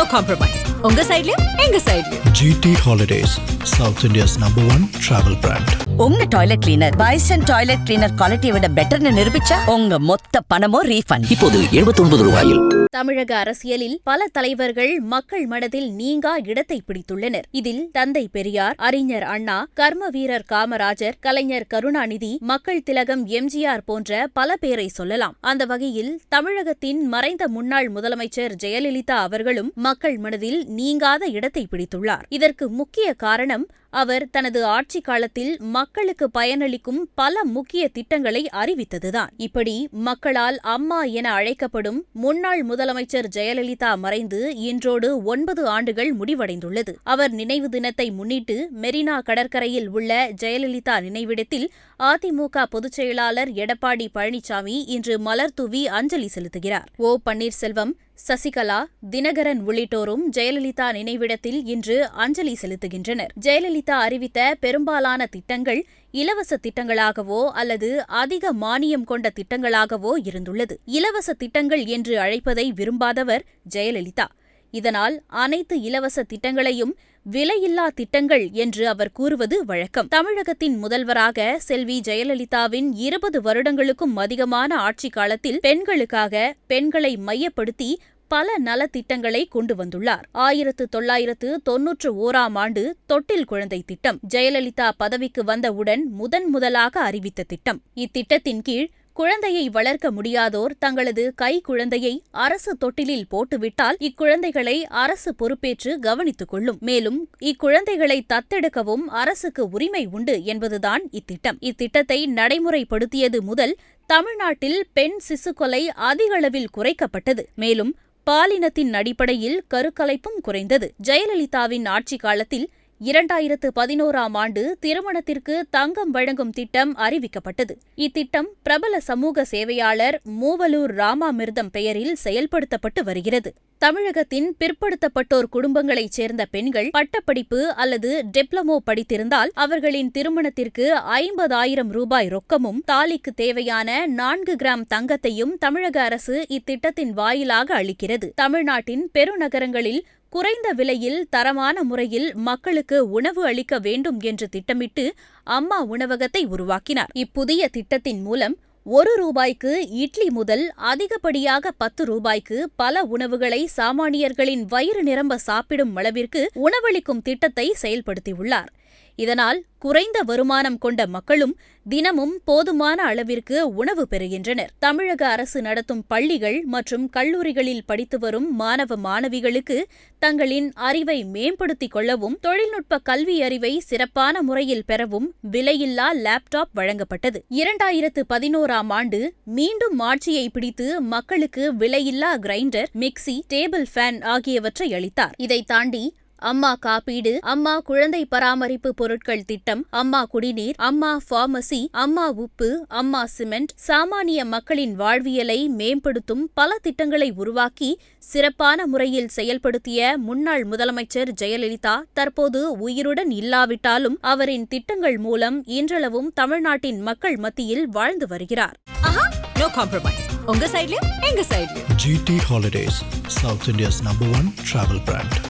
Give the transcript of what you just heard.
No compromise உங்க சைடுலயும் எங்க சைடுலயும் GT Holidays, South India's number one travel brand. உங்க toilet cleaner bison toilet cleaner குவாலிட்டியை விட பெட்டர்னு நிரூபிச்சா உங்க மொத்த பணமும் ரீஃபண்ட் இப்போது 79 ரூபாயில். தமிழக அரசியலில் பல தலைவர்கள் மக்கள் மனதில் நீங்கா இடத்தை பிடித்துள்ளனர். இதில் தந்தை பெரியார் அறிஞர் அண்ணா கர்ம வீரர் காமராஜர் கலைஞர் கருணாநிதி மக்கள் திலகம் எம்ஜிஆர் போன்ற பல பேரை சொல்லலாம். அந்த வகையில் தமிழகத்தின் மறைந்த முன்னாள் முதலமைச்சர் ஜெயலலிதா அவர்களும் மக்கள் மனதில் நீங்காத இடத்தை பிடித்துள்ளார். இதற்கு முக்கிய காரணம் அவர் தனது ஆட்சி காலத்தில் மக்களுக்கு பயனளிக்கும் பல முக்கிய திட்டங்களை அறிவித்ததுதான். இப்படி மக்களால் அம்மா என அழைக்கப்படும் முன்னாள் முதலமைச்சர் ஜெயலலிதா மறைந்து இன்றோடு ஒன்பது ஆண்டுகள் முடிவடைந்துள்ளது. அவர் நினைவு தினத்தை முன்னிட்டு மெரினா கடற்கரையில் உள்ள ஜெயலலிதா நினைவிடத்தில் அதிமுக பொதுச் செயலாளர் எடப்பாடி பழனிசாமி இன்று மலர் தூவி அஞ்சலி செலுத்துகிறார். ஓ பன்னீர்செல்வம் சசிகலா தினகரன் உள்ளிட்டோரும் ஜெயலலிதா நினைவிடத்தில் இன்று அஞ்சலி செலுத்துகின்றனர். ஜெயலலிதா அறிவித்த பெரும்பாலான திட்டங்கள் இலவச திட்டங்களாகவோ அல்லது அதிக மானியம் கொண்ட திட்டங்களாகவோ இருந்துள்ளது. இலவச திட்டங்கள் என்று அழைப்பதை விரும்பாதவர் ஜெயலலிதா. இதனால் அனைத்து இலவச திட்டங்களையும் விலையில்லா திட்டங்கள் என்று அவர் கூறுவது வழக்கம். தமிழகத்தின் முதல்வராக செல்வி ஜெயலலிதாவின் இருபது வருடங்களுக்கும் அதிகமான ஆட்சிக் காலத்தில் பெண்களுக்காக பெண்களை மையப்படுத்தி பல நலத்திட்டங்களை கொண்டு வந்துள்ளார். ஆயிரத்து தொள்ளாயிரத்து தொன்னூற்று ஓராம் ஆண்டு தொட்டில் குழந்தை திட்டம். ஜெயலலிதா பதவிக்கு வந்தவுடன் முதன் முதலாக அறிவித்த திட்டம். இத்திட்டத்தின் கீழ் குழந்தையை வளர்க்க முடியாதோர் தங்களது கை குழந்தையை அரசு தொட்டிலில் போட்டுவிட்டால் இக்குழந்தைகளை அரசு பொறுப்பேற்று கவனித்துக் கொள்ளும். மேலும் இக்குழந்தைகளை தத்தெடுக்கவும் அரசுக்கு உரிமை உண்டு என்பதுதான் இத்திட்டம். இத்திட்டத்தை நடைமுறைப்படுத்தியது முதல் தமிழ்நாட்டில் பெண் சிசு கொலை அதிகளவில் குறைக்கப்பட்டது. மேலும் பாலினத்தின் அடிப்படையில் கருக்கலைப்பும் குறைந்தது. ஜெயலலிதாவின் ஆட்சி காலத்தில் இரண்டாயிரத்து பதினோராம் ஆண்டு திருமணத்திற்கு தங்கம் வழங்கும் திட்டம் அறிவிக்கப்பட்டது. இத்திட்டம் பிரபல சமூக சேவையாளர் மூவலூர் ராமாமிர்தம் பெயரில் செயல்படுத்தப்பட்டு வருகிறது. தமிழகத்தின் பிற்படுத்தப்பட்டோர் குடும்பங்களைச் சேர்ந்த பெண்கள் பட்டப்படிப்பு அல்லது டிப்ளமோ படித்திருந்தால் அவர்களின் திருமணத்திற்கு ஐம்பதாயிரம் ரூபாய் ரொக்கமும் தாலிக்கு தேவையான நான்கு கிராம் தங்கத்தையும் தமிழக அரசு இத்திட்டத்தின் வாயிலாக அளிக்கிறது. தமிழ்நாட்டின் பெருநகரங்களில் குறைந்த விலையில் தரமான முறையில் மக்களுக்கு உணவு அளிக்க வேண்டும் என்று திட்டமிட்டு அம்மா உணவகத்தை உருவாக்கினார். இப்புதிய திட்டத்தின் மூலம் ஒரு ரூபாய்க்கு இட்லி முதல் அதிகப்படியாக பத்து ரூபாய்க்கு பல உணவுகளை சாமானியர்களின் வயிறு நிரம்ப சாப்பிடும் அளவிற்கு உணவளிக்கும் திட்டத்தை செயல்படுத்தியுள்ளார். இதனால் குறைந்த வருமானம் கொண்ட மக்களும் தினமும் போதுமான அளவிற்கு உணவு பெறுகின்றனர். தமிழக அரசு நடத்தும் பள்ளிகள் மற்றும் கல்லூரிகளில் படித்து வரும் மாணவ மாணவிகளுக்கு தங்களின் அறிவை மேம்படுத்திக் கொள்ளவும் தொழில்நுட்ப கல்வி அறிவை சிறப்பான முறையில் பெறவும் விலையில்லா லேப்டாப் வழங்கப்பட்டது. இரண்டாயிரத்து பதினோராம் ஆண்டு மீண்டும் ஆட்சியை பிடித்து மக்களுக்கு விலையில்லா கிரைண்டர் மிக்சி டேபிள் ஃபேன் ஆகியவற்றை அளித்தார். இதை தாண்டி அம்மா காப்பீடு அம்மா குழந்தை பராமரிப்பு பொருட்கள் திட்டம் அம்மா குடிநீர் அம்மா பார்மசி அம்மா உப்பு அம்மா சிமெண்ட் சாமானிய மக்களின் வாழ்வியலை மேம்படுத்தும் பல திட்டங்களை உருவாக்கி சிறப்பான முறையில் செயல்படுத்திய முன்னாள் முதலமைச்சர் ஜெயலலிதா தற்போது உயிருடன் இல்லாவிட்டாலும் அவரின் திட்டங்கள் மூலம் இன்றளவும் தமிழ்நாட்டின் மக்கள் மத்தியில் வாழ்ந்து வருகிறார். ஆஹா நோ காம்ப்ரமைஸ் உங்க சைடுலயும் எங்க சைடுலயும் GT Holidays, South India's number one travel brand.